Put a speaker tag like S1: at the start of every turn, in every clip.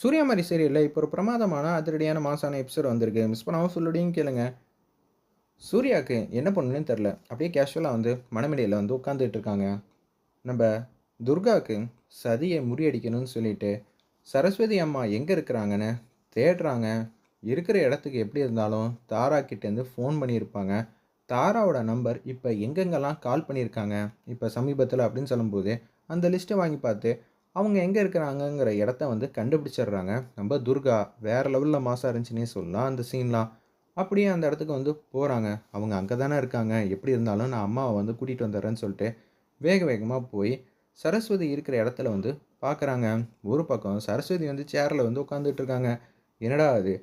S1: சூரியமாரி மாதிரி சீரியலில் இப்போ ஒரு பிரமாதமான அதிரடியான மாசான எபிசோட் வந்திருக்கு. மிஸ் பண்ணாமல் ஃபுல்லோடையும் கேளுங்க. சூர்யாவுக்கு என்ன பண்ணணுன்னு தெரில அப்படியே கேஷுவலாக வந்து மணமேடையில் வந்து உட்காந்துட்டு இருக்காங்க. நம்ம துர்காவுக்கு சதியை முறியடிக்கணும்னு சொல்லிட்டு சரஸ்வதி அம்மா எங்கே இருக்கிறாங்கன்னு தேடுறாங்க. இருக்கிற இடத்துக்கு எப்படி இருந்தாலும் தாரா கிட்டேருந்து ஃபோன் பண்ணியிருப்பாங்க. தாராவோட நம்பர் இப்போ எங்கெங்கெல்லாம் கால் பண்ணியிருக்காங்க. இப்போ சமீபத்தில் அப்படின்னு சொல்லும்போது அந்த லிஸ்ட்டை வாங்கி பார்த்து அவங்க எங்கே இருக்கிறாங்கங்கிற இடத்த வந்து கண்டுபிடிச்சிடுறாங்க. நம்ம துர்கா வேறு லெவலில் மாசாக இருந்துச்சுன்னே சொல்லலாம். அந்த சீன்லாம் அப்படியே அந்த இடத்துக்கு வந்து போகிறாங்க அவங்க அங்கே தானே இருக்காங்க. எப்படி இருந்தாலும் நான் அம்மாவை வந்து கூட்டிகிட்டு வந்துடுறேன்னு சொல்லிட்டு வேக வேகமாக போய் சரஸ்வதி இருக்கிற இடத்துல வந்து பார்க்குறாங்க ஒரு பக்கம் சரஸ்வதி வந்து சேரில் வந்து உட்காந்துட்டு இருக்காங்க. என்னடா அது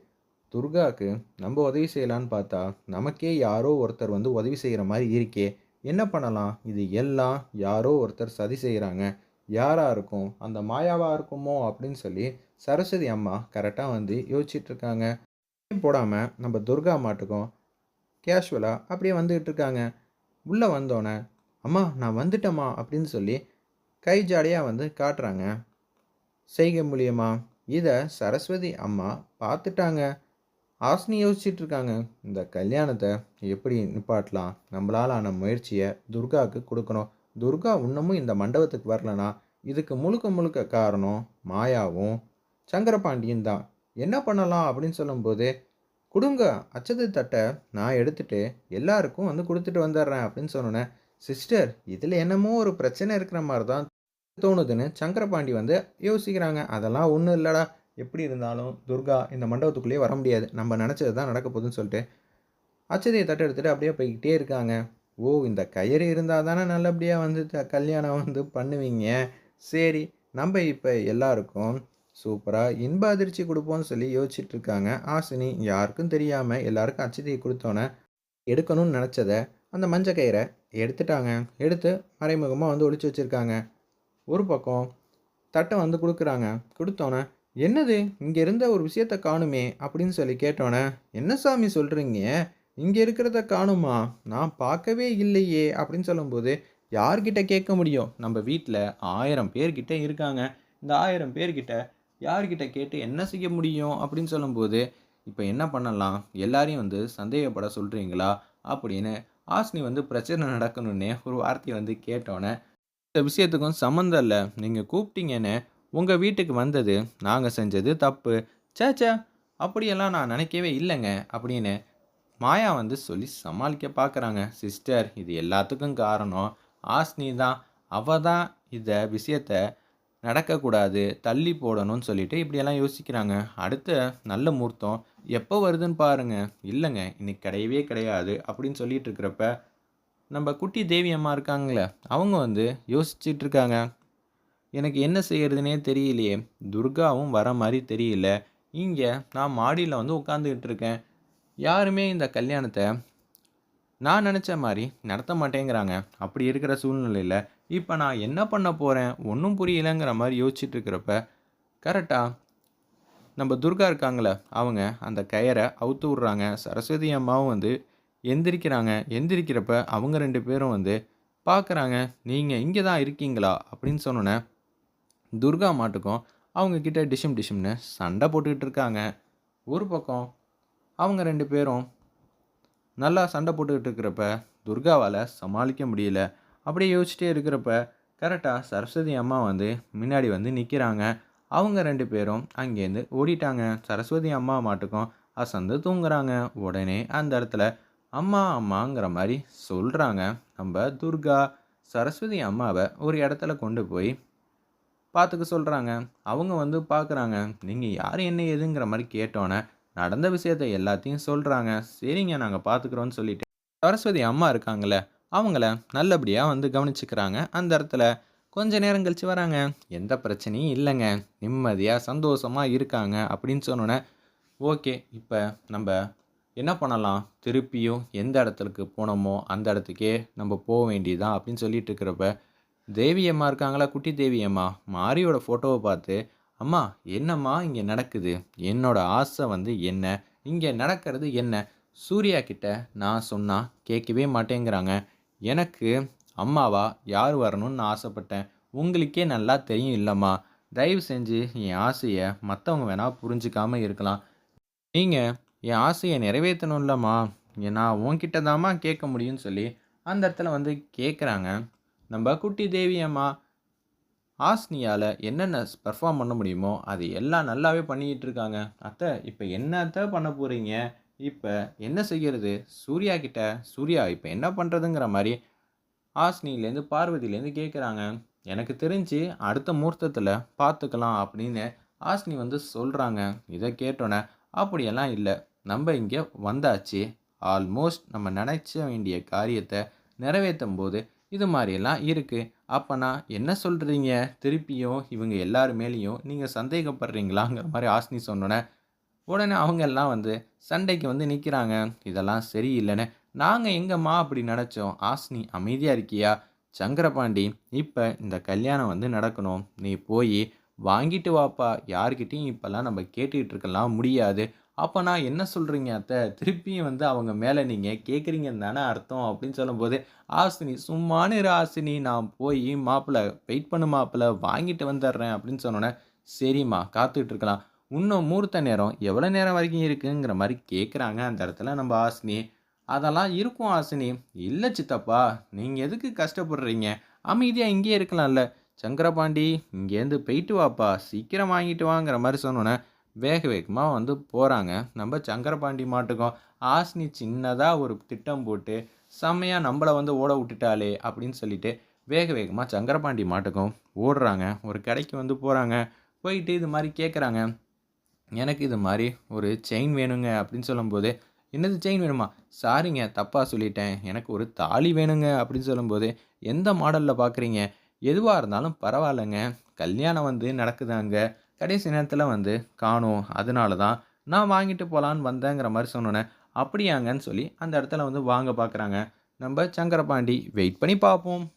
S1: துர்காவுக்கு நம்ம உதவி செய்யலான்னு பார்த்தா நமக்கே யாரோ ஒருத்தர் வந்து உதவி செய்கிற மாதிரி இருக்கே. என்ன பண்ணலாம்? இது எல்லாம் யாரோ ஒருத்தர் சதி செய்கிறாங்க யாராக இருக்கும்? அந்த மாயாவாக இருக்குமோ? அப்படின்னு சொல்லி சரஸ்வதி அம்மா கரெக்டாக வந்து யோசிச்சிட்ருக்காங்க போடாமல் நம்ம துர்கா மாட்டுக்கும் கேஷுவலாக அப்படியே வந்துக்கிட்டு இருக்காங்க. உள்ளே வந்தோடனே அம்மா நான் வந்துட்டேம்மா அப்படின்னு சொல்லி கை ஜாலியாக வந்து காட்டுறாங்க. செய்க மூலியமா. இதை சரஸ்வதி அம்மா பார்த்துட்டாங்க. ஆஸ்னி யோசிச்சுட்டு இருக்காங்க. இந்த கல்யாணத்தை எப்படி நிப்பாட்டலாம்? நம்மளால் ஆன முயற்சியை துர்காவுக்கு கொடுக்கணும். துர்கா இன்னமும் இந்த மண்டபத்துக்கு வரலனா இதுக்கு முழுக்க முழுக்க காரணம் மாயாவும் சங்கரபாண்டியும் தான். என்ன பண்ணலாம் அப்படின்னு சொல்லும்போது கொடுங்க அச்சது தட்டை நான் எடுத்துட்டு எல்லாருக்கும் வந்து கொடுத்துட்டு வந்துடுறேன் அப்படின்னு சொன்னோன்னே சிஸ்டர் இதில் என்னமோ ஒரு பிரச்சனை இருக்கிற மாதிரி தான் தோணுதுன்னு சங்கரபாண்டி வந்து யோசிக்கிறாங்க. அதெல்லாம் ஒன்றும் இல்லைடா. எப்படி இருந்தாலும் துர்கா இந்த மண்டபத்துக்குள்ளேயே வர முடியாது. நம்ம நினச்சது தான் நடக்க போகுதுன்னு சொல்லிட்டு அச்சதையை தட்டை எடுத்துகிட்டு அப்படியே போய்கிட்டே இருக்காங்க. ஓ இந்த கயிறு இருந்தால் தானே நல்லபடியாக வந்து த- கல்யாணம் வந்து பண்ணுவீங்க? சரி நம்ம இப்போ எல்லாருக்கும் சூப்பராக இன்ப அதிர்ச்சி கொடுப்போம்னு சொல்லி யோசிச்சுட்ருக்காங்க. ஆசினி யாருக்கும் தெரியாமல் எல்லாருக்கும் அச்சதியை கொடுத்தோன்னே எடுக்கணும்னு நினச்சதை அந்த மஞ்சள் கயிறை எடுத்துட்டாங்க. எடுத்து மறைமுகமாக வந்து ஒழிச்சு வச்சுருக்காங்க. ஒரு பக்கம் தட்டை வந்து கொடுக்குறாங்க. கொடுத்தோன்னே என்னது? இங்கே இருந்த ஒரு விஷயத்த காணுமே அப்படின்னு சொல்லி கேட்டோன்னே என்ன சாமி சொல்கிறீங்க இங்கே இருக்கிறத காணுமா? நான் பார்க்கவே இல்லையே அப்படின்னு சொல்லும்போது யார்கிட்ட கேட்க முடியும்? நம்ம வீட்டில் ஆயிரம் பேர்கிட்ட இருக்காங்க. இந்த ஆயிரம் பேர்கிட்ட யார்கிட்ட கேட்டு என்ன செய்ய முடியும்? அப்படின்னு சொல்லும்போது இப்போ என்ன பண்ணலாம்? எல்லாரையும் வந்து சந்தேகப்பட சொல்கிறீங்களா அப்படின்னு ஆஸ்னி வந்து பிரச்சனை நடக்கணுன்னே ஒரு வார்த்தையை வந்து கேட்டோன்னே இந்த விஷயத்துக்கும் சம்மந்தம் இல்லை. நீங்கள் கூப்பிட்டீங்கன்னு உங்கள் வீட்டுக்கு வந்தது நாங்கள் செஞ்சது தப்பு. சே அப்படியெல்லாம் நான் நினைக்கவே இல்லைங்க அப்படின்னு மாயா வந்து சொல்லி சமாளிக்க பார்க்குறாங்க சிஸ்டர் இது எல்லாத்துக்கும் காரணம். ஆஸ்னி தான். அவ தான் இதை விஷயத்த நடக்கக்கூடாது தள்ளி போடணும்னு சொல்லிட்டு இப்படியெல்லாம் யோசிக்கிறாங்க. அடுத்த நல்ல முகூர்த்தம். எப்போ வருதுன்னு பாருங்க. இல்லைங்க இன்னைக்கு கிடையவே கிடையாது அப்படின்னு சொல்லிட்டு இருக்கிறப்ப நம்ம குட்டி தேவி அம்மா இருக்காங்களே அவங்க வந்து யோசிச்சுட்டு இருக்காங்க. எனக்கு என்ன செய்கிறதுனே தெரியலையே. துர்காவும் வர மாதிரி தெரியல. இங்கே நான் மாடியில் வந்து உட்காந்துக்கிட்டு இருக்கேன். யாருமே இந்த கல்யாணத்தை நான் நினச்ச மாதிரி நடத்த மாட்டேங்கிறாங்க. அப்படி இருக்கிற சூழ்நிலையில் இப்போ நான் என்ன பண்ண போகிறேன் ஒன்றும் புரியலைங்கிற மாதிரி யோசிச்சுட்டு இருக்கிறப்ப கரெக்டாக நம்ம துர்கா இருக்காங்களே அவங்க அந்த கயரை அவுத்து விட்றாங்க. சரஸ்வதி அம்மாவும் வந்து எந்திரிக்கிறாங்க. எந்திரிக்கிறப்ப அவங்க ரெண்டு பேரும் வந்து பார்க்குறாங்க நீங்கள் இங்கே தான் இருக்கீங்களா? அப்படின்னு சொன்னோன்னே துர்கா மாட்டுக்கும் அவங்கக்கிட்ட டிஷம் டிஷம்னு சண்டை போட்டுக்கிட்டு இருக்காங்க. ஒரு பக்கம் அவங்க ரெண்டு பேரும் நல்லா சண்டை போட்டுக்கிட்டு இருக்கிறப்ப துர்காவால் சமாளிக்க முடியல. அப்படியே யோசிச்சிட்டே இருக்கிறப்ப கரெக்டாக சரஸ்வதி அம்மா வந்து முன்னாடி வந்து நிற்கிறாங்க அவங்க ரெண்டு பேரும் அங்கேருந்து ஓடிட்டாங்க. சரஸ்வதி அம்மா மாட்டுக்கும் அசந்து தூங்குறாங்க. உடனே அந்த இடத்துல அம்மா அம்மாங்கிற மாதிரி சொல்கிறாங்க நம்ம துர்கா சரஸ்வதி அம்மாவை ஒரு இடத்துல கொண்டு போய் பார்த்துக்க சொல்கிறாங்க அவங்க வந்து பார்க்குறாங்க. நீங்கள் யார் என்ன ஏதுங்கிற மாதிரி கேட்டோன்னே நடந்த விஷயத்தை எல்லாத்தையும் சொல்கிறாங்க சரிங்க நாங்கள் பார்த்துக்குறோன்னு சொல்லிட்டு. சரஸ்வதி அம்மா இருக்காங்களே அவங்கள நல்லபடியாக வந்து கவனிச்சுக்கிறாங்க. அந்த இடத்துல கொஞ்ச நேரம் கழிச்சு வராங்க. எந்த பிரச்சனையும் இல்லைங்க. நிம்மதியாக சந்தோஷமாக இருக்காங்க அப்படின்னு சொன்னோன்னே ஓகே இப்போ நம்ம என்ன பண்ணலாம்? திருப்பியும் எந்த இடத்துக்கு போனோமோ அந்த இடத்துக்கே நம்ம போக வேண்டியதுதான் அப்படின்னு சொல்லிட்டு இருக்கிறப்ப தேவியம்மா இருக்காங்களா? குட்டி தேவியம்மா மாரியோட ஃபோட்டோவை பார்த்து அம்மா என்னம்மா இங்கே நடக்குது? என்னோட ஆசை வந்து என்ன? இங்கே நடக்கிறது என்ன? சூர்யா கிட்ட நான் சொன்னால் கேட்கவே மாட்டேங்கிறாங்க. எனக்கு அம்மாவா யார் வரணும்னு நான் ஆசைப்பட்டேன். உங்களுக்கே நல்லா தெரியும் இல்லைம்மா. தயவு செஞ்சு என் ஆசையை மற்றவங்க வேணால் புரிஞ்சிக்காமல் இருக்கலாம். நீங்கள் என் ஆசையை நிறைவேற்றணும்லம்மா நான் உன்கிட்ட தாம்மா கேட்க முடியும்னு சொல்லி அந்த இடத்துல வந்து கேட்குறாங்க நம்ம குட்டி தேவி அம்மா ஆஸ்னியால் என்னென்ன பெர்ஃபார்ம் பண்ண முடியுமோ அது எல்லாம் நல்லாவே பண்ணிக்கிட்டு இருக்காங்க. அத்தை இப்போ என்னத்தை பண்ண போகிறீங்க இப்போ என்ன செய்கிறது சூர்யா கிட்ட சூர்யா இப்போ என்ன பண்ணுறதுங்கிற மாதிரி ஆஸ்னிலேருந்து பார்வதியிலேருந்து கேட்குறாங்க எனக்கு தெரிஞ்சு அடுத்த முகூர்த்தத்தில் பார்த்துக்கலாம் அப்படின்னு ஆஸ்னி வந்து சொல்கிறாங்க இதை கேட்டோன்னே அப்படியெல்லாம் இல்லை. நம்ம இங்கே வந்தாச்சு. ஆல்மோஸ்ட் நம்ம நினச்ச வேண்டிய காரியத்தை நிறைவேற்றும் போது இது மாதிரியெல்லாம் இருக்குது அப்போனா என்ன சொல்கிறீங்க திருப்பியும் இவங்க எல்லார் மேலேயும் நீங்கள் சந்தேகப்படுறீங்களாங்கிற மாதிரி ஆஸ்னி சொன்னோன்னே உடனே அவங்க எல்லாம் வந்து சண்டைக்கு வந்து நிற்கிறாங்க இதெல்லாம் சரியில்லைன்னு நாங்கள் எங்கம்மா அப்படி நினச்சோம்? ஆஸ்னி அமைதியாக இருக்கியா? சங்கரபாண்டி இப்போ இந்த கல்யாணம் வந்து நடக்கணும். நீ போய் வாங்கிட்டு வாப்பா. யார்கிட்டையும் இப்போல்லாம் நம்ம கேட்டுக்கிட்டு இருக்கலாம். முடியாது. அப்போ நான் என்ன சொல்கிறீங்க அத்தை? திருப்பியும் வந்து அவங்க மேலே நீங்கள் கேட்குறீங்கன்னு தானே அர்த்தம் அப்படின்னு சொல்லும்போது ஆசினி சும்மானு இரு ஆசினி நான் போய் மாப்பிள்ளை வெயிட் பண்ணு மாப்பிள்ளை வாங்கிட்டு வந்துடுறேன் அப்படின்னு சொன்னோன்னே சரிம்மா காத்துக்கிட்டு இருக்கலாம். இன்னும் மூர்த்த நேரம் எவ்வளோ நேரம் வரைக்கும் இருக்குங்கிற மாதிரி கேட்குறாங்க அந்த இடத்துல நம்ம ஆசினி அதெல்லாம் இருக்கும் ஆசினி இல்லை சித்தப்பா நீங்கள் எதுக்கு கஷ்டப்படுறீங்க? அமைதியாக இங்கேயே இருக்கலாம்ல. சங்கரபாண்டி இங்கேருந்து போயிட்டு வாப்பா. சீக்கிரம் வாங்கிட்டு வாங்கிற மாதிரி சொன்னோன்னே வேக வேகமாக வந்து போகிறாங்க நம்ம சங்கரபாண்டி மாட்டுக்கும் ஆஸ்னி சின்னதாக ஒரு திட்டம் போட்டு செம்மையாக நம்மளை வந்து ஓட விட்டுட்டாளே அப்படின்னு சொல்லிட்டு வேக வேகமாக சங்கரபாண்டி மாட்டுக்கும் ஓடுறாங்க. ஒரு கடைக்கு வந்து போகிறாங்க போயிட்டு இது மாதிரி கேட்குறாங்க எனக்கு இது மாதிரி ஒரு செயின் வேணுங்க அப்படின்னு சொல்லும்போது என்னது செயின் வேணுமா? சாரிங்க தப்பாக சொல்லிட்டேன். எனக்கு ஒரு தாலி வேணுங்க அப்படின்னு சொல்லும்போது எந்த மாடலில் பார்க்குறீங்க எதுவாக இருந்தாலும் பரவாயில்லைங்க. கல்யாணம் வந்து நடக்குதாங்க. கடைசி நேரத்தில் வந்து காணும் அதனால தான் நான் வாங்கிட்டு போகலான்னு வந்தேங்கிற மாதிரி சொன்னோன்னே அப்படியாங்கன்னு சொல்லி அந்த இடத்துல வந்து வாங்க பார்க்குறாங்க நம்ம சங்கரபாண்டி வெயிட் பண்ணி பார்ப்போம்